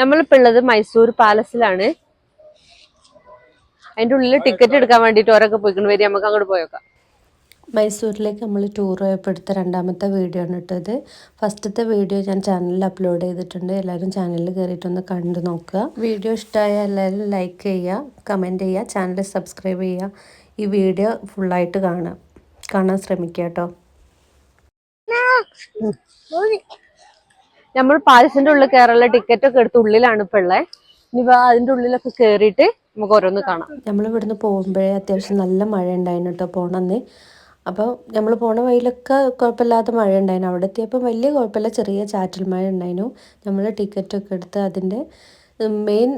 നമ്മളിപ്പോ ഉള്ളത് മൈസൂർ പാലസിലാണ്. അതിന്റെ ഉള്ളിൽ ടിക്കറ്റ് എടുക്കാൻ വേണ്ടിട്ട് ഓരൊക്കെ പോയിക്കൊണ്ട് വരിക നമുക്ക് അങ്ങോട്ട് പോയേക്കാം. മൈസൂരിലേക്ക് നമ്മൾ ടൂർ പോയപ്പോൾ എടുത്ത രണ്ടാമത്തെ വീഡിയോ ആണ് ഇട്ടത് ഫസ്റ്റത്തെ വീഡിയോ ഞാൻ ചാനലിൽ അപ്ലോഡ് ചെയ്തിട്ടുണ്ട്. എല്ലാവരും ചാനലിൽ കയറിയിട്ടൊന്ന് കണ്ടു നോക്കുക. വീഡിയോ ഇഷ്ടമായ എല്ലാവരും ലൈക്ക് ചെയ്യുക കമന്റ് ചെയ്യുക ചാനൽ സബ്സ്ക്രൈബ് ചെയ്യുക. ഈ വീഡിയോ ഫുള്ളായിട്ട് കാണുക കാണാൻ ശ്രമിക്കുക കേട്ടോ നമ്മൾ പാലസിന്റെ ഉള്ളിൽ കയറാനുള്ള ടിക്കറ്റ് ഒക്കെ എടുത്ത് ഉള്ളിലാണ് ഇപ്പൊ ഉള്ളത് ഇനിയിപ്പോ അതിന്റെ ഉള്ളിലൊക്കെ കേറിയിട്ട് നമുക്ക് ഓരോന്ന് കാണാം. നമ്മൾ ഇവിടുന്ന് പോകുമ്പോഴേ അത്യാവശ്യം നല്ല മഴ ഉണ്ടായിരുന്നു കേട്ടോ പോണെന്ന്. അപ്പോൾ നമ്മൾ പോണ വഴിയിലൊക്കെ കുഴപ്പമില്ലാത്ത മഴ ഉണ്ടായിരുന്നു. അവിടെ എത്തിയപ്പോൾ വലിയ കുഴപ്പമില്ല ചെറിയ ചാറ്റൽ മഴ ഉണ്ടായിരുന്നു. നമ്മൾ ടിക്കറ്റൊക്കെ എടുത്ത് അതിന്റെ മെയിൻ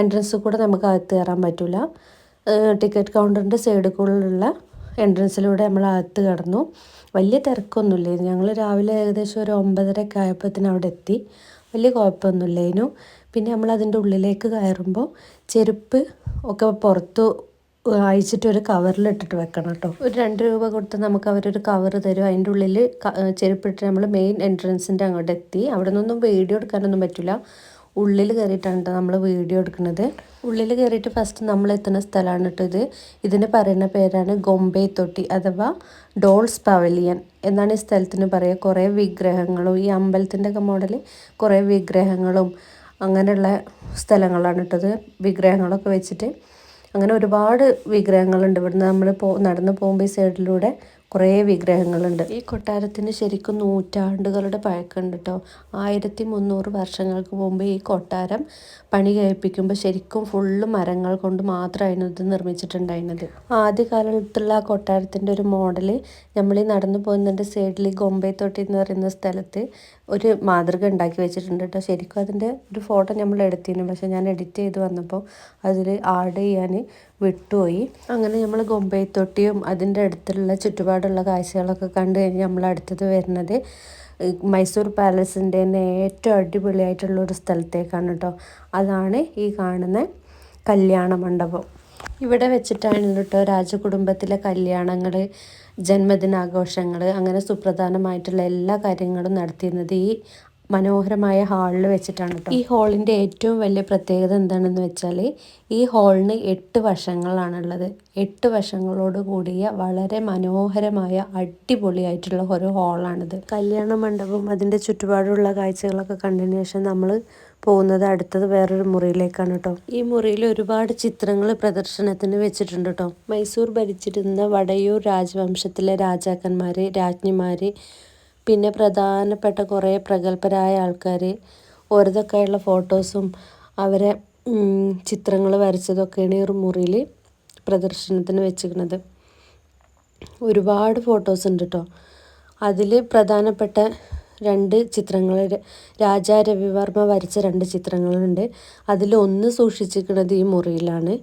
എൻട്രൻസ് കൂടെ നമുക്ക് അകത്ത് കയറാൻ പറ്റില്ല ടിക്കറ്റ് കൗണ്ടറിന്റെ സൈഡിൽ കൂടെയുള്ള എൻട്രൻസിലൂടെ നമ്മൾ അകത്ത് കടന്നു. വലിയ തിരക്കൊന്നുമില്ലായിരുന്നു. ഞങ്ങൾ രാവിലെ ഏകദേശം ഒരു ഒമ്പതരയൊക്കെ ആയപ്പോഴത്തേന് അവിടെ എത്തി. വലിയ കുഴപ്പമൊന്നുമില്ലായിരുന്നു. പിന്നെ നമ്മൾ അതിന്റെ ഉള്ളിലേക്ക് കയറുമ്പോൾ ചെരുപ്പ് ഒക്കെ പുറത്ത് അയച്ചിട്ട് ഒരു കവറിലിട്ടിട്ട് വെക്കണം കേട്ടോ. ഒരു രണ്ട് രൂപ കൊടുത്ത് നമുക്ക് അവരൊരു കവർ തരും. അതിന്റെ ഉള്ളിൽ ചെരുപ്പിട്ട് നമ്മൾ മെയിൻ എൻട്രൻസിന്റെ അങ്ങോട്ട് എത്തി. അവിടെ നിന്നൊന്നും വീഡിയോ എടുക്കാനൊന്നും പറ്റില്ല. ഉള്ളിൽ കയറിയിട്ടാണ് നമ്മൾ വീഡിയോ എടുക്കുന്നത്. ഉള്ളിൽ കയറിയിട്ട് ഫസ്റ്റ് നമ്മൾ എത്തുന്ന സ്ഥലമാണ് കേട്ടോ ഇത്. ഇതിന് പറയുന്ന പേരാണ് ഗൊമ്പെ തൊട്ടി അഥവാ ഡോൾസ് പവലിയൻ എന്നാണ് ഈ സ്ഥലത്തിന് പറയുക. കുറേ വിഗ്രഹങ്ങളും ഈ അമ്പലത്തിന്റെ ഒക്കെ മോഡൽ കുറേ വിഗ്രഹങ്ങളും അങ്ങനെയുള്ള സ്ഥലങ്ങളാണ് കേട്ടത് വിഗ്രഹങ്ങളൊക്കെ വെച്ചിട്ട് അങ്ങനെ ഒരുപാട് വിഗ്രഹങ്ങളുണ്ട്. ഇവിടുന്ന് നമ്മൾ പോ നടന്ന് പോകുമ്പോൾ ഈ സൈഡിലൂടെ കുറേ വിഗ്രഹങ്ങളുണ്ട്. ഈ കൊട്ടാരത്തിന് ശരിക്കും നൂറ്റാണ്ടുകളുടെ പഴക്കമുണ്ട് കേട്ടോ ആയിരത്തി മുന്നൂറ് വർഷങ്ങൾക്ക് മുമ്പ് ഈ കൊട്ടാരം പണി കഴിപ്പിക്കുമ്പോൾ ശരിക്കും ഫുള്ള് മരങ്ങൾ കൊണ്ട് മാത്രമായിരുന്നു ഇത് നിർമ്മിച്ചിട്ടുണ്ടായിരുന്നത്. ആദ്യകാലത്തുള്ള ആ കൊട്ടാരത്തിന്റെ ഒരു മോഡൽ നമ്മൾ ഈ നടന്നു പോകുന്നതിന്റെ സൈഡിൽ ഗൊമ്പെ തൊട്ടി എന്ന് പറയുന്ന സ്ഥലത്ത് ഒരു മാതൃക ഉണ്ടാക്കി വെച്ചിട്ടുണ്ട് കേട്ടോ ശരിക്കും അതിന്റെ ഒരു ഫോട്ടോ നമ്മൾ എടുത്തിരുന്നു. പക്ഷേ ഞാൻ എഡിറ്റ് ചെയ്ത് വന്നപ്പോൾ അതിൽ ആഡ് ചെയ്യാൻ വിട്ടുപോയി. അങ്ങനെ നമ്മൾ ഗൊമ്പൈത്തൊട്ടിയും അതിന്റെ അടുത്തുള്ള ചുറ്റുപാടുള്ള കാഴ്ചകളൊക്കെ കണ്ടു കഴിഞ്ഞ് നമ്മൾ അടുത്തത് വരുന്നത് മൈസൂർ പാലസിന്റെ തന്നെ ഏറ്റവും അടിപൊളിയായിട്ടുള്ള ഒരു സ്ഥലത്തേക്കാണ് കേട്ടോ. അതാണ് ഈ കാണുന്ന കല്യാണ മണ്ഡപം. ഇവിടെ വെച്ചിട്ടാണ് കേട്ടോ രാജകുടുംബത്തിലെ കല്യാണങ്ങൾ ജന്മദിനാഘോഷങ്ങൾ അങ്ങനെ സുപ്രധാനമായിട്ടുള്ള എല്ലാ കാര്യങ്ങളും നടത്തിയിരുന്നത്. ഈ മനോഹരമായ ഹാളിൽ വെച്ചിട്ടാണ് കേട്ടോ ഈ ഹാളിന്റെ ഏറ്റവും വലിയ പ്രത്യേകത എന്താണെന്ന് വെച്ചാൽ ഈ ഹാളിന് എട്ട് വശങ്ങളാണുള്ളത്. എട്ട് വശങ്ങളോട് കൂടിയ വളരെ മനോഹരമായ അടിപൊളിയായിട്ടുള്ള ഒരു ഹാളാണിത് കല്യാണ മണ്ഡപം അതിന്റെ ചുറ്റുപാടുള്ള കാഴ്ചകളൊക്കെ കണ്ടതിന് ശേഷം നമ്മൾ പോകുന്നത് അടുത്തത് വേറൊരു മുറിയിലേക്കാണ് കേട്ടോ ഈ മുറിയിൽ ഒരുപാട് ചിത്രങ്ങൾ പ്രദർശനത്തിന് വെച്ചിട്ടുണ്ട് കേട്ടോ മൈസൂർ ഭരിച്ചിരുന്ന വടയൂർ രാജവംശത്തിലെ രാജാക്കന്മാർ രാജ്ഞിമാർ പിന്നെ പ്രധാനപ്പെട്ട കുറേ പ്രഗത്ഭരായ ആൾക്കാർ ഓരോതൊക്കെയുള്ള ഫോട്ടോസും അവരെ ചിത്രങ്ങൾ വരച്ചതൊക്കെയാണ് ഒരു മുറിയിൽ പ്രദർശനത്തിന് വെച്ചിരിക്കുന്നത്. ഒരുപാട് ഫോട്ടോസ് ഉണ്ട് കേട്ടോ അതിൽ പ്രധാനപ്പെട്ട രണ്ട് ചിത്രങ്ങൾ രാജാ രവിവർമ്മ വരച്ച രണ്ട് ചിത്രങ്ങളുണ്ട്. അതിൽ ഒന്ന് സൂക്ഷിച്ചിരിക്കുന്നത് ഈ മുറിയിലാണ്.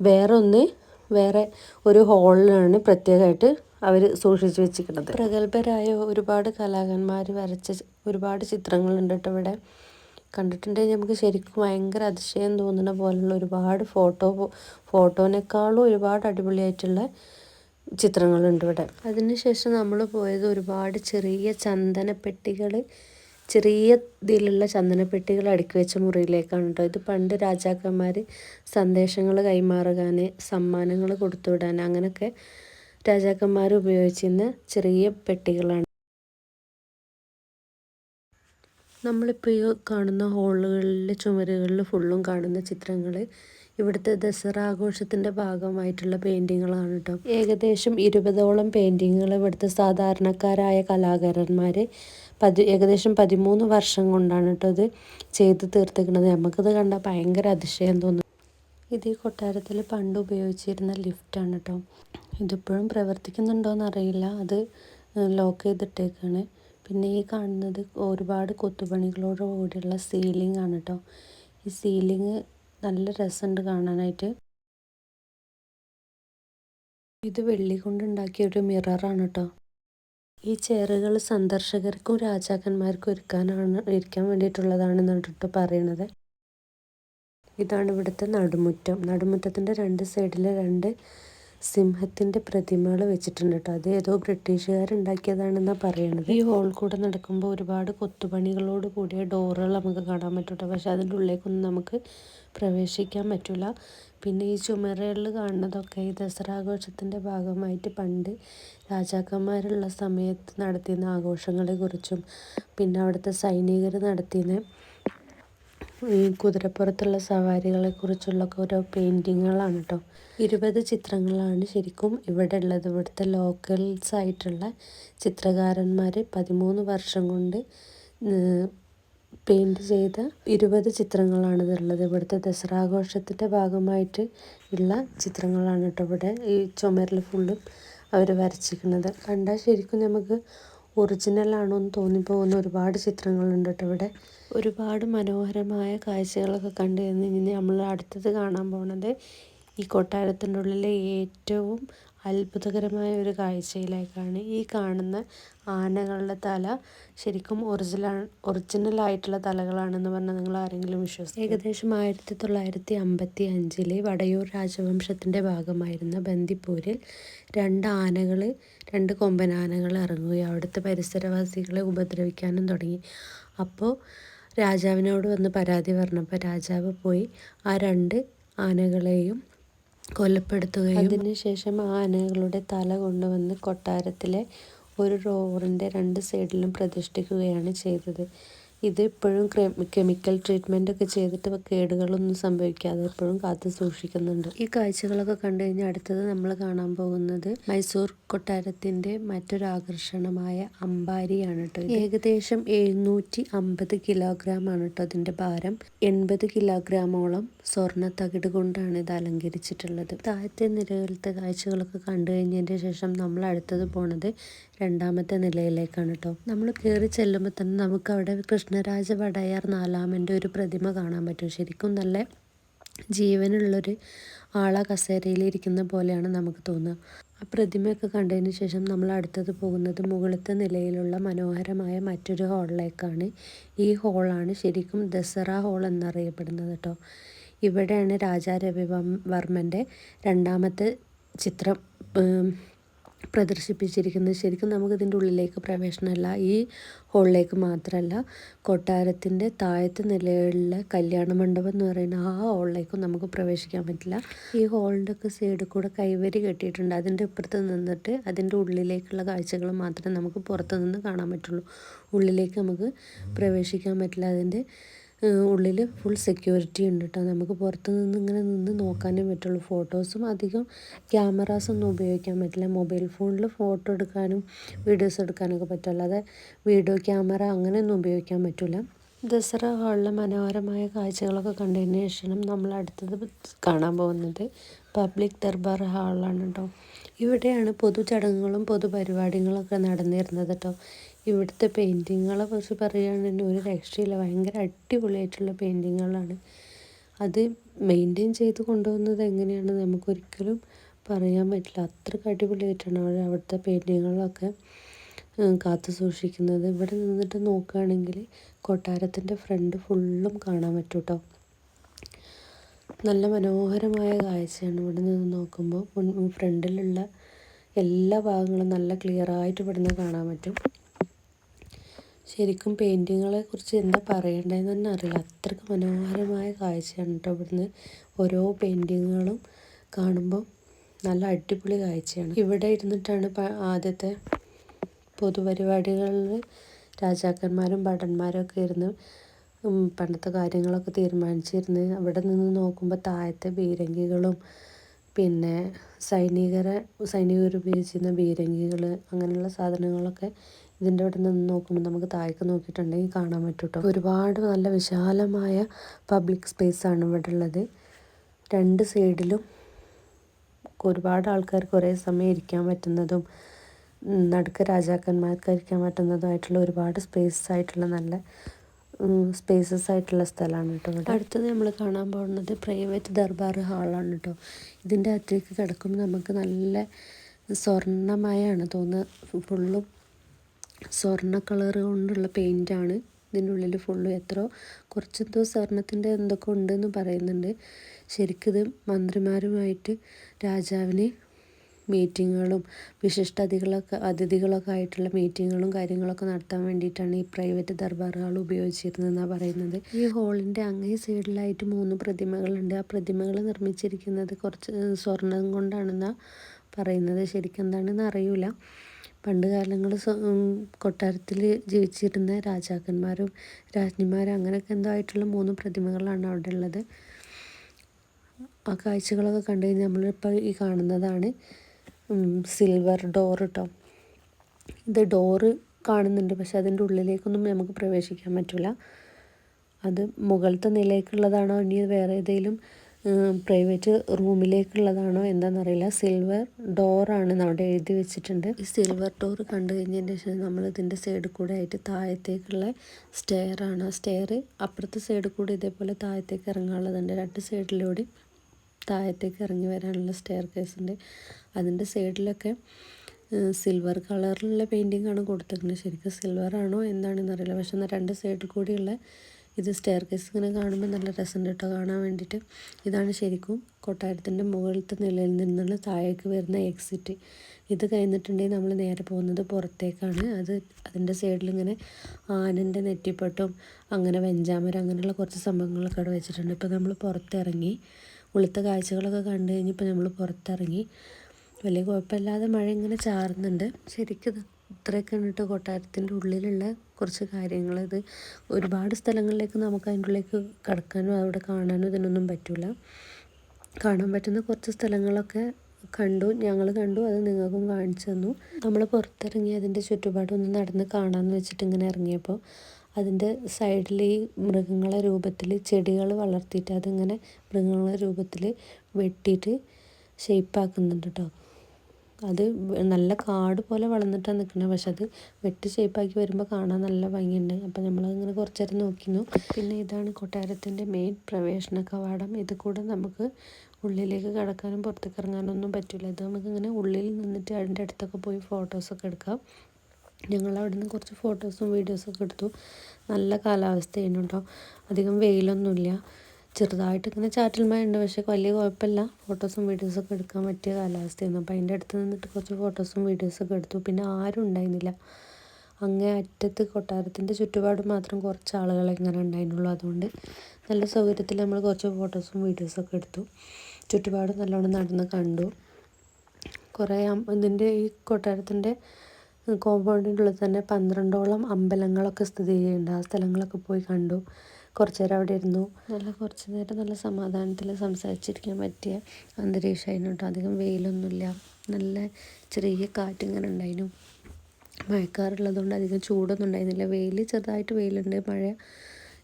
വേറൊന്ന് വേറെ ഒരു ഹാളിലാണ് പ്രത്യേകമായിട്ട് അവർ സൂക്ഷിച്ചു വെച്ചിരിക്കുന്നത്. പ്രഗത്ഭരായ ഒരുപാട് കലാകാരന്മാർ വരച്ച ഒരുപാട് ചിത്രങ്ങളുണ്ട് കേട്ടോ ഇവിടെ. കണ്ടിട്ടുണ്ടെങ്കിൽ നമുക്ക് ശരിക്കും ഭയങ്കര അതിശയം തോന്നുന്ന പോലുള്ള ഒരുപാട് ഫോട്ടോ ഫോട്ടോനേക്കാളും ഒരുപാട് അടിപൊളിയായിട്ടുള്ള ചിത്രങ്ങളുണ്ട് ഇവിടെ. അതിനുശേഷം നമ്മൾ പോയത് ഒരുപാട് ചെറിയ ചന്ദനപ്പെട്ടികൾ ചെറിയ ഇതിലുള്ള ചന്ദനപ്പെട്ടികൾ അടുക്കി വെച്ച മുറിയിലേക്കാണ് കേട്ടോ. ഇത് പണ്ട് രാജാക്കന്മാർ സന്ദേശങ്ങൾ കൈമാറുകാൻ സമ്മാനങ്ങൾ കൊടുത്തു കൊടുത്തുവിടാൻ അങ്ങനെയൊക്കെ രാജാക്കന്മാർ ഉപയോഗിച്ചിരുന്ന ചെറിയ പെട്ടികളാണ്. നമ്മളിപ്പോൾ ഈ കാണുന്ന ഹോളുകളിലെ ചുമരുകളിൽ ഫുള്ളും കാണുന്ന ചിത്രങ്ങൾ ഇവിടുത്തെ ദസറ ആഘോഷത്തിന്റെ ഭാഗമായിട്ടുള്ള പെയിന്റിങ്ങുകളാണ് കേട്ടോ. ഏകദേശം ഇരുപതോളം പെയിന്റിങ്ങുകൾ ഇവിടുത്തെ സാധാരണക്കാരായ കലാകാരന്മാർ പതി ഏകദേശം പതിമൂന്ന് വർഷം കൊണ്ടാണ് കേട്ടോ ഇത് ചെയ്ത് തീർത്തിരിക്കുന്നത്. നമുക്കിത് കണ്ടാൽ ഭയങ്കര അതിശയം തോന്നും. ഇത് ഈ കൊട്ടാരത്തിൽ പണ്ട് ഉപയോഗിച്ചിരുന്ന ലിഫ്റ്റാണ് കേട്ടോ ഇതിപ്പോഴും പ്രവർത്തിക്കുന്നുണ്ടോയെന്ന് അറിയില്ല അത് ലോക്ക് ചെയ്തിട്ടേക്കാണ്. പിന്നെ ഈ കാണുന്നത് ഒരുപാട് കൊത്തുപണികളോട് കൂടിയുള്ള സീലിംഗ് ആണ് കേട്ടോ ഈ സീലിംഗ് നല്ല രസമുണ്ട് കാണാനായിട്ട്. ഇത് വെള്ളി കൊണ്ടുണ്ടാക്കിയ ഒരു മിററാണ് കേട്ടോ ഈ ചെയറുകൾ സന്ദർശകർക്കും രാജാക്കന്മാർക്കും ഒരുക്കാനാണ് ഇരിക്കാൻ വേണ്ടിയിട്ടുള്ളതാണെന്നാണ് കേട്ടോ പറയണത്. ഇതാണ് ഇവിടുത്തെ നടുമുറ്റം. നടുമുറ്റത്തിന്റെ രണ്ട് സൈഡിൽ രണ്ട് സിംഹത്തിന്റെ പ്രതിമകൾ വെച്ചിട്ടുണ്ട് കേട്ടോ അത് ഏതോ ബ്രിട്ടീഷുകാരുണ്ടാക്കിയതാണെന്നാണ് പറയണത്. ഈ ഹോൾ കൂടെ നടക്കുമ്പോൾ ഒരുപാട് കൊത്തുപണികളോട് കൂടിയ ഡോറുകൾ നമുക്ക് കാണാൻ പറ്റൂട്ടോ പക്ഷേ അതിന്റെ ഉള്ളിലേക്കൊന്നും നമുക്ക് പ്രവേശിക്കാൻ പറ്റില്ല പിന്നെ ഈ ചുമരുകളിൽ കാണുന്നതൊക്കെ ഈ ദസറ ആഘോഷത്തിന്റെ ഭാഗമായിട്ട് പണ്ട് രാജാക്കന്മാരുള്ള സമയത്ത് നടത്തിയിരുന്ന ആഘോഷങ്ങളെക്കുറിച്ചും പിന്നെ അവിടുത്തെ സൈനികർ നടത്തിയിരുന്ന ഈ കുതിരപ്പുറത്തുള്ള സവാരികളെ കുറിച്ചുള്ളൊക്കെ ഓരോ പെയിന്റിങ്ങുകളാണ് കേട്ടോ ഇരുപത് ചിത്രങ്ങളാണ് ശരിക്കും ഇവിടെ ഉള്ളത്. ഇവിടുത്തെ ലോക്കൽസ് ആയിട്ടുള്ള ചിത്രകാരന്മാർ പതിമൂന്ന് വർഷം കൊണ്ട് പെയിന്റ് ചെയ്ത ഇരുപത് ചിത്രങ്ങളാണ് ഇതുള്ളത് ഇവിടുത്തെ ദസറാഘോഷത്തിന്റെ ഭാഗമായിട്ട് ഉള്ള ചിത്രങ്ങളാണ് കേട്ടോ ഇവിടെ ഈ ചുമരിൽ ഫുള്ളും അവർ വരച്ചിരിക്കുന്നത്. കണ്ടാൽ ശരിക്കും നമുക്ക് ഒറിജിനൽ ആണോ എന്ന് തോന്നിപ്പോകുന്ന ഒരുപാട് ചിത്രങ്ങളുണ്ട് കേട്ടോ ഇവിടെ. ഒരുപാട് മനോഹരമായ കാഴ്ചകളൊക്കെ കണ്ടു കഴിഞ്ഞ് നമ്മൾ അടുത്തത് കാണാൻ പോണത് ഈ കൊട്ടാരത്തിന്റെ ഉള്ളിലെ ഏറ്റവും അത്ഭുതകരമായ ഒരു കാഴ്ചയിലേക്കാണ് ഈ കാണുന്ന ആനകളുടെ തല. ശരിക്കും ഒറിജിനൽ ഒറിജിനൽ ആയിട്ടുള്ള തലകളാണെന്ന് പറഞ്ഞാൽ നിങ്ങൾ ആരെങ്കിലും വിശ്വസിക്കും. ഏകദേശം ആയിരത്തി തൊള്ളായിരത്തി അമ്പത്തി അഞ്ചിലെ വടയൂർ രാജവംശത്തിന്റെ ഭാഗമായിരുന്ന ബന്ദിപ്പൂരിൽ രണ്ട് ആനകൾ രണ്ട് കൊമ്പൻ ആനകൾ ഇറങ്ങുകയും അവിടുത്തെ പരിസരവാസികളെ ഉപദ്രവിക്കാനും തുടങ്ങി. അപ്പോൾ രാജാവിനോട് വന്ന് പരാതി പറഞ്ഞപ്പോൾ രാജാവ് പോയി ആ രണ്ട് ആനകളെയും കൊലപ്പെടുത്തുകയും അതിനുശേഷം ആ ആനകളുടെ തല കൊണ്ടുവന്ന് കൊട്ടാരത്തിലെ ഒരു റോവറിന്റെ രണ്ട് സൈഡിലും പ്രതിഷ്ഠിക്കുകയാണ് ചെയ്തത്. ഇത് കെമിക്കൽ ട്രീറ്റ്മെന്റ് ഒക്കെ ചെയ്തിട്ട് കേടുകളൊന്നും സംഭവിക്കാതെ എപ്പോഴും കാത്തു സൂക്ഷിക്കുന്നുണ്ട്. ഈ കാഴ്ചകളൊക്കെ കണ്ടു കഴിഞ്ഞാൽ അടുത്തത് നമ്മൾ കാണാൻ പോകുന്നത് മൈസൂർ കൊട്ടാരത്തിന്റെ മറ്റൊരു ആകർഷണമായ അമ്പാരിയാണ് കേട്ടോ ഏകദേശം എഴുന്നൂറ്റി അമ്പത് കിലോഗ്രാം ആണ് കേട്ടോ അതിന്റെ ഭാരം. എൺപത് കിലോഗ്രാമോളം സ്വർണ തകിട് കൊണ്ടാണ് ഇത് അലങ്കരിച്ചിട്ടുള്ളത്. താഴത്തെ നിലയിലത്തെ കാഴ്ചകളൊക്കെ കണ്ടു കഴിഞ്ഞതിന്റെ ശേഷം നമ്മൾ അടുത്തത് പോണത് രണ്ടാമത്തെ നിലയിലേക്കാണ് കേട്ടോ നമ്മൾ കയറി ചെല്ലുമ്പോൾ തന്നെ നമുക്ക് അവിടെ കൃഷ്ണരാജ വടയാർ നാലാമന്റെ ഒരു പ്രതിമ കാണാൻ പറ്റും. ശരിക്കും നല്ല ജീവനുള്ളൊരു ആള കസേരയിൽ ഇരിക്കുന്ന പോലെയാണ് നമുക്ക് തോന്നുക. ആ പ്രതിമയൊക്കെ കണ്ടതിന് ശേഷം നമ്മൾ അടുത്തത് പോകുന്നത് മുകളിലത്തെ നിലയിലുള്ള മനോഹരമായ മറ്റൊരു ഹാളിലേക്കാണ്. ഈ ഹോളാണ് ശരിക്കും ദസറ ഹോൾ എന്നറിയപ്പെടുന്നത് കേട്ടോ. ഇവിടെയാണ് രാജാ രവിവർമ്മന്റെ രണ്ടാമത്തെ ചിത്രം. പ്രദർശിപ്പിച്ചിരിക്കുന്നത് ശരിക്കും നമുക്കിതിന്റെ ഉള്ളിലേക്ക് പ്രവേശനമല്ല. ഈ ഹോളിലേക്ക് മാത്രമല്ല കൊട്ടാരത്തിന്റെ താഴത്തെ നിലകളിലെ കല്യാണ മണ്ഡപം എന്ന് പറയുന്ന ആ ഹോളിലേക്കും നമുക്ക് പ്രവേശിക്കാൻ പറ്റില്ല. ഈ ഹോളിന്റെ ഒക്കെ സൈഡിൽ കൂടെ കൈവരി കെട്ടിയിട്ടുണ്ട്. അതിന്റെ ഇപ്പുറത്ത് നിന്നിട്ട് അതിന്റെ ഉള്ളിലേക്കുള്ള കാഴ്ചകൾ മാത്രമേ നമുക്ക് പുറത്തുനിന്ന് കാണാൻ പറ്റുള്ളൂ. ഉള്ളിലേക്ക് നമുക്ക് പ്രവേശിക്കാൻ പറ്റില്ല. അതിന്റെ ഉള്ളിൽ ഫുൾ സെക്യൂരിറ്റി ഉണ്ട് കേട്ടോ നമുക്ക് പുറത്ത് നിന്ന് ഇങ്ങനെ നിന്ന് നോക്കാനേ പറ്റുള്ളൂ. ഫോട്ടോസും അധികം ക്യാമറാസ് ഒന്നും ഉപയോഗിക്കാൻ പറ്റില്ല. മൊബൈൽ ഫോണിൽ ഫോട്ടോ എടുക്കാനും വീഡിയോസ് എടുക്കാനൊക്കെ പറ്റും. അല്ലാതെ വീഡിയോ ക്യാമറ അങ്ങനെയൊന്നും ഉപയോഗിക്കാൻ പറ്റില്ല ദസറ ഹാളിലെ മനോഹരമായ കാഴ്ചകളൊക്കെ കണ്ടതിന് ശേഷം നമ്മൾ അടുത്തത് കാണാൻ പോകുന്നത്. പബ്ലിക് ദർബാർ ഹാളാണ് കേട്ടോ ഇവിടെയാണ് പൊതുചടങ്ങുകളും പൊതുപരിപാടികളൊക്കെ നടന്നിരുന്നത് കേട്ടോ ഇവിടുത്തെ പെയിന്റിങ്ങുകളെ കുറിച്ച് പറയുകയാണെങ്കിൽ ഒരു രക്ഷയില്ല. ഭയങ്കര അടിപൊളിയായിട്ടുള്ള പെയിന്റിങ്ങുകളാണ്. അത് മെയിന്റെയിൻ ചെയ്ത് കൊണ്ടുപോകുന്നത് എങ്ങനെയാണ് നമുക്കൊരിക്കലും പറയാൻ പറ്റില്ല. അത്രയ്ക്ക് അടിപൊളിയായിട്ടാണ് അവർ അവിടുത്തെ പെയിന്റിങ്ങുകളൊക്കെ കാത്തു സൂക്ഷിക്കുന്നത്. ഇവിടെ നിന്നിട്ട് നോക്കുകയാണെങ്കിൽ കൊട്ടാരത്തിന്റെ ഫ്രണ്ട് ഫുള്ളും കാണാൻ പറ്റും കേട്ടോ നല്ല മനോഹരമായ കാഴ്ചയാണ് ഇവിടെ നിന്ന് നോക്കുമ്പോൾ. ഫ്രണ്ടിലുള്ള എല്ലാ ഭാഗങ്ങളും നല്ല ക്ലിയറായിട്ട് ഇവിടുന്ന് കാണാൻ പറ്റും. ശരിക്കും പെയിന്റിങ്ങുകളെ കുറിച്ച് എന്താ പറയേണ്ടതെന്ന് തന്നെ അറിയില്ല. അത്രയ്ക്ക് മനോഹരമായ കാഴ്ചയാണ് കേട്ടോ ഇവിടുന്ന് ഓരോ പെയിന്റിങ്ങുകളും കാണുമ്പോൾ നല്ല അടിപൊളി കാഴ്ചയാണ്. ഇവിടെ ഇരുന്നിട്ടാണ് ആദ്യത്തെ പൊതുപരിപാടികളിൽ രാജാക്കന്മാരും ഭടന്മാരും ഒക്കെ ഇരുന്ന് പണ്ടത്തെ കാര്യങ്ങളൊക്കെ തീരുമാനിച്ചിരുന്ന് അവിടെ നിന്ന് നോക്കുമ്പോൾ താഴത്തെ ബീരങ്കികളും പിന്നെ സൈനികരെ സൈനികർ ഉപയോഗിച്ചിരുന്ന ബീരങ്കികൾ അങ്ങനെയുള്ള സാധനങ്ങളൊക്കെ ഇതിന്റെ അവിടെ നിന്ന് നോക്കുമ്പോൾ നമുക്ക് താഴേക്ക് നോക്കിയിട്ടുണ്ടെങ്കിൽ കാണാൻ പറ്റും ഒരുപാട് നല്ല വിശാലമായ പബ്ലിക് സ്പേസാണ് ഇവിടെ ഉള്ളത്. രണ്ട് സൈഡിലും ഒരുപാട് ആൾക്കാർ കുറേ സമയം ഇരിക്കാൻ പറ്റുന്നതും നടുക്ക് രാജാക്കന്മാർക്ക് ഇരിക്കാൻ പറ്റുന്നതുമായിട്ടുള്ള ഒരുപാട് സ്പേസ് ആയിട്ടുള്ള നല്ല സ്പേസസ് ആയിട്ടുള്ള സ്ഥലമാണ് കേട്ടോ ഇവിടെ. അടുത്തത് നമ്മൾ കാണാൻ പോകുന്നത് പ്രൈവറ്റ് ദർബാർ ഹാളാണ് കേട്ടോ. ഇതിന്റെ അകത്തേക്ക് കിടക്കുമ്പോൾ നമുക്ക് നല്ല സ്വർണമയാണ് തോന്നുന്നത്. ഫുള്ളും സ്വർണ കളർ കൊണ്ടുള്ള പെയിന്റാണ് ഇതിന്റെ ഉള്ളിൽ ഫുള്ള് എത്രയോ കുറച്ചെന്തോ സ്വർണത്തിന്റെ എന്തൊക്കെ ഉണ്ടെന്ന് പറയുന്നുണ്ട്. ശരിക്കിത് മന്ത്രിമാരുമായിട്ട് രാജാവിന് മീറ്റിങ്ങുകളും വിശിഷ്ടതികളൊക്കെ അതിഥികളൊക്കെ ആയിട്ടുള്ള മീറ്റിങ്ങുകളും കാര്യങ്ങളൊക്കെ നടത്താൻ വേണ്ടിയിട്ടാണ് ഈ പ്രൈവറ്റ് ദർബാർ ഹാൾ ഉപയോഗിച്ചിരുന്നതെന്നാണ് പറയുന്നത്. ഈ ഹോളിന്റെ അങ്ങേ സൈഡിലായിട്ട് മൂന്ന് പ്രതിമകളുണ്ട്. ആ പ്രതിമകൾ നിർമ്മിച്ചിരിക്കുന്നത് കുറച്ച് സ്വർണം കൊണ്ടാണെന്നാണ് പറയുന്നത്. ശരിക്കും എന്താണെന്ന് അറിയില്ല പണ്ട് കാലങ്ങൾ കൊട്ടാരത്തിൽ ജീവിച്ചിരുന്ന രാജാക്കന്മാരും രാജ്ഞിമാരും അങ്ങനെയൊക്കെ എന്തോ ആയിട്ടുള്ള മൂന്ന് പ്രതിമകളാണ് അവിടെ ഉള്ളത് ആ കാഴ്ചകളൊക്കെ കണ്ടു കഴിഞ്ഞാൽ നമ്മളിപ്പോൾ ഈ കാണുന്നതാണ് സിൽവർ ഡോർ കേട്ടോ ഇത് ഡോറ് കാണുന്നുണ്ട് പക്ഷെ അതിന്റെ ഉള്ളിലേക്കൊന്നും നമുക്ക് പ്രവേശിക്കാൻ പറ്റില്ല. അത് മുകളിലത്തെ നിലയ്ക്കുള്ളതാണോ ഇനി വേറെ ഏതെങ്കിലും പ്രൈവറ്റ് റൂമിലേക്കുള്ളതാണോ എന്താണെന്നറിയില്ല സിൽവർ ഡോറാണ് അവിടെ എഴുതി വെച്ചിട്ടുണ്ട്. ഈ സിൽവർ ഡോർ കണ്ടു കഴിഞ്ഞതിന് ശേഷം നമ്മൾ ഇതിന്റെ സൈഡ് കൂടെ ആയിട്ട് താഴത്തേക്കുള്ള സ്റ്റെയർ ആണ്. ആ സ്റ്റെയർ അപ്പുറത്തെ സൈഡ് കൂടെ ഇതേപോലെ താഴത്തേക്ക് ഇറങ്ങാനുള്ളതുണ്ട്. രണ്ട് സൈഡിലൂടെ താഴത്തേക്ക് ഇറങ്ങി വരാനുള്ള സ്റ്റെയർ കേസ് ഉണ്ട്. അതിന്റെ സൈഡിലൊക്കെ സിൽവർ കളറിലുള്ള പെയിന്റിങ്ങാണ് കൊടുത്തിരിക്കുന്നത്. ശരിക്കും സിൽവർ ആണോ എന്താണെന്നറിയില്ല. പക്ഷെ എന്നാൽ രണ്ട് സൈഡിൽ കൂടിയുള്ള ഇത് സ്റ്റെയർ കേസ് ഇങ്ങനെ കാണുമ്പോൾ നല്ല രസമുണ്ട് കേട്ടോ കാണാൻ വേണ്ടിയിട്ട് ഇതാണ് ശരിക്കും കൊട്ടാരത്തിന്റെ മുകളിലത്തെ നിലയിൽ നിന്നുള്ള താഴേക്ക് വരുന്ന എക്സിറ്റ് ഇത് കഴിഞ്ഞിട്ടുണ്ടെങ്കിൽ നമ്മൾ നേരെ പോകുന്നത് പുറത്തേക്കാണ്. അത് അതിന്റെ സൈഡിൽ ഇങ്ങനെ ആനന്റെ നെറ്റിപ്പട്ടും അങ്ങനെ വെഞ്ചാമരം അങ്ങനെയുള്ള കുറച്ച് സംഭവങ്ങളൊക്കെ അവിടെ വെച്ചിട്ടുണ്ട്. ഇപ്പോൾ നമ്മൾ പുറത്തിറങ്ങി ഉളുത്ത കാഴ്ചകളൊക്കെ കണ്ടു കഴിഞ്ഞപ്പോൾ നമ്മൾ പുറത്തിറങ്ങി. വലിയ കുഴപ്പമില്ലാതെ മഴ ഇങ്ങനെ ചാറുന്നുണ്ട്. ശരിക്കും ഇത്രയൊക്കെ കണ്ടിട്ട് കൊട്ടാരത്തിന്റെ ഉള്ളിലുള്ള കുറച്ച് കാര്യങ്ങൾ. ഇത് ഒരുപാട് സ്ഥലങ്ങളിലേക്ക് നമുക്ക് അതിന്റെ ഉള്ളിലേക്ക് കടക്കാനോ അവിടെ കാണാനോ ഇതിനൊന്നും പറ്റില്ല കാണാൻ പറ്റുന്ന കുറച്ച് സ്ഥലങ്ങളൊക്കെ കണ്ടു. ഞങ്ങൾ കണ്ടു. അത് നിങ്ങൾക്കും കാണിച്ചു തന്നു. നമ്മൾ പുറത്തിറങ്ങി അതിന്റെ ചുറ്റുപാടൊന്ന് നടന്ന് കാണാമെന്ന് വെച്ചിട്ട് ഇങ്ങനെ ഇറങ്ങിയപ്പോൾ അതിന്റെ സൈഡിൽ ഈ മൃഗങ്ങളെ രൂപത്തിൽ ചെടികൾ വളർത്തിയിട്ട് അതിങ്ങനെ മൃഗങ്ങളെ രൂപത്തിൽ വെട്ടിയിട്ട് ഷേപ്പാക്കുന്നുണ്ട് കേട്ടോ അത് നല്ല കാട് പോലെ വളർന്നിട്ടാണ് നിൽക്കുന്നത് പക്ഷെ അത് വെട്ടി ഷേപ്പാക്കി വരുമ്പോൾ കാണാൻ നല്ല ഭംഗിയുണ്ട്. അപ്പോൾ നമ്മൾ കുറച്ച് നേരം നോക്കിയിരുന്നു പിന്നെ ഇതാണ് കൊട്ടാരത്തിന്റെ മെയിൻ പ്രവേശന കവാടം. ഇത് കൂടെ നമുക്ക് ഉള്ളിലേക്ക് കടക്കാനും പുറത്തേക്ക് ഇറങ്ങാനും ഒന്നും പറ്റില്ല. ഇത് നമുക്കിങ്ങനെ ഉള്ളിൽ നിന്നിട്ട് അതിന്റെ അടുത്തൊക്കെ പോയി ഫോട്ടോസൊക്കെ എടുക്കാം. ഞങ്ങൾ അവിടെ നിന്ന് കുറച്ച് ഫോട്ടോസും വീഡിയോസൊക്കെ എടുത്തു. നല്ല കാലാവസ്ഥയായിരുന്നു കേട്ടോ അധികം വെയിലൊന്നുമില്ല. ചെറുതായിട്ട് ഇങ്ങനെ ചാറ്റൽ മഴ ഉണ്ട് പക്ഷേ വലിയ കുഴപ്പമില്ല. ഫോട്ടോസും വീഡിയോസൊക്കെ എടുക്കാൻ പറ്റിയ കാലാവസ്ഥയായിരുന്നു. അപ്പോൾ അതിന്റെ അടുത്ത് നിന്നിട്ട് കുറച്ച് ഫോട്ടോസും വീഡിയോസൊക്കെ എടുത്തു. പിന്നെ ആരും ഉണ്ടായിരുന്നില്ല. അങ്ങേ അറ്റത്ത് കൊട്ടാരത്തിന്റെ ചുറ്റുപാട് മാത്രം കുറച്ച് ആളുകളെ ഇങ്ങനെ ഉണ്ടായിരുന്നുള്ളൂ. അതുകൊണ്ട് നല്ല സൗകര്യത്തിൽ നമ്മൾ കുറച്ച് ഫോട്ടോസും വീഡിയോസൊക്കെ എടുത്തു. ചുറ്റുപാട് നല്ലോണം നടന്ന് കണ്ടു. കുറേ ഇതിന്റെ ഈ കൊട്ടാരത്തിന്റെ കോമ്പൗണ്ടിന്റെ ഉള്ളിൽ തന്നെ പന്ത്രണ്ടോളം അമ്പലങ്ങളൊക്കെ സ്ഥിതി ചെയ്യുന്നുണ്ട്. ആ സ്ഥലങ്ങളൊക്കെ പോയി കണ്ടു. കുറച്ച് നേരം അവിടെ ഇരുന്നു. നല്ല കുറച്ച് നേരം നല്ല സമാധാനത്തിൽ സംസാരിച്ചിരിക്കാൻ പറ്റിയ അന്തരീക്ഷമായിരുന്നു കേട്ടോ. അധികം വെയിലൊന്നുമില്ല. നല്ല ചെറിയ കാറ്റിങ്ങനെ ഉണ്ടായിരുന്നു. മഴക്കാറുള്ളതുകൊണ്ട് അധികം ചൂടൊന്നും ഉണ്ടായിരുന്നില്ല. വെയിൽ ചെറുതായിട്ട് വെയിലുണ്ട്. മഴ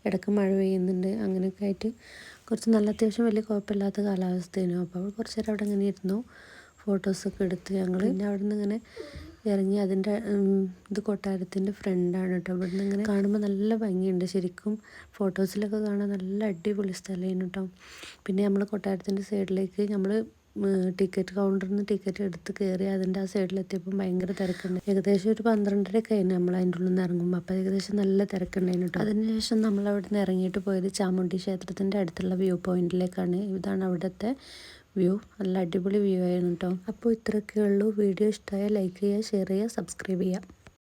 ഇടയ്ക്ക് മഴ പെയ്യുന്നുണ്ട്. അങ്ങനെയൊക്കെ ആയിട്ട് കുറച്ച് നല്ല അത്യാവശ്യം വലിയ കുഴപ്പമില്ലാത്ത കാലാവസ്ഥയായിരുന്നു. അപ്പോൾ കുറച്ച് നേരം അവിടെ ഇങ്ങനെ ഇരുന്നു. ഫോട്ടോസൊക്കെ എടുത്ത് ഞങ്ങൾ പിന്നെ അവിടെ നിന്ന് ഇങ്ങനെ ഇറങ്ങി അതിന്റെ ഇത് കൊട്ടാരത്തിന്റെ ഫ്രണ്ടാണ് കേട്ടോ. ഇവിടുന്ന് ഇങ്ങനെ കാണുമ്പോൾ നല്ല ഭംഗിയുണ്ട്. ശരിക്കും ഫോട്ടോസിലൊക്കെ കാണാൻ നല്ല അടിപൊളി സ്ഥലമായിരുന്നു കേട്ടോ. പിന്നെ നമ്മൾ കൊട്ടാരത്തിന്റെ സൈഡിലേക്ക് നമ്മൾ ടിക്കറ്റ് കൗണ്ടറിൽ നിന്ന് ടിക്കറ്റ് എടുത്ത് കയറി അതിന്റെ ആ സൈഡിലെത്തിയപ്പം ഭയങ്കര തിരക്കുണ്ട്. ഏകദേശം ഒരു പന്ത്രണ്ടരയൊക്കെ ആയിരുന്നു നമ്മൾ അതിന്റെ ഉള്ളിൽ നിന്ന് ഇറങ്ങുമ്പോൾ അപ്പോൾ ഏകദേശം നല്ല തിരക്കുണ്ടായിരുന്നു കേട്ടോ. അതിനുശേഷം നമ്മൾ അവിടെ നിന്ന് ഇറങ്ങിയിട്ട് പോയത് ചാമുണ്ടി ക്ഷേത്രത്തിന്റെ അടുത്തുള്ള വ്യൂ പോയിന്റിലേക്കാണ്. ഇതാണ് അവിടുത്തെ വ്യൂ. നല്ല അടിപൊളി വ്യൂ ആയിരുന്നു കേട്ടോ അപ്പോൾ ഇത്രയൊക്കെ ഉള്ളൂ. വീഡിയോ ഇഷ്ടമായാൽ ലൈക്ക് ചെയ്യുക ഷെയർ ചെയ്യുക സബ്സ്ക്രൈബ് ചെയ്യുക.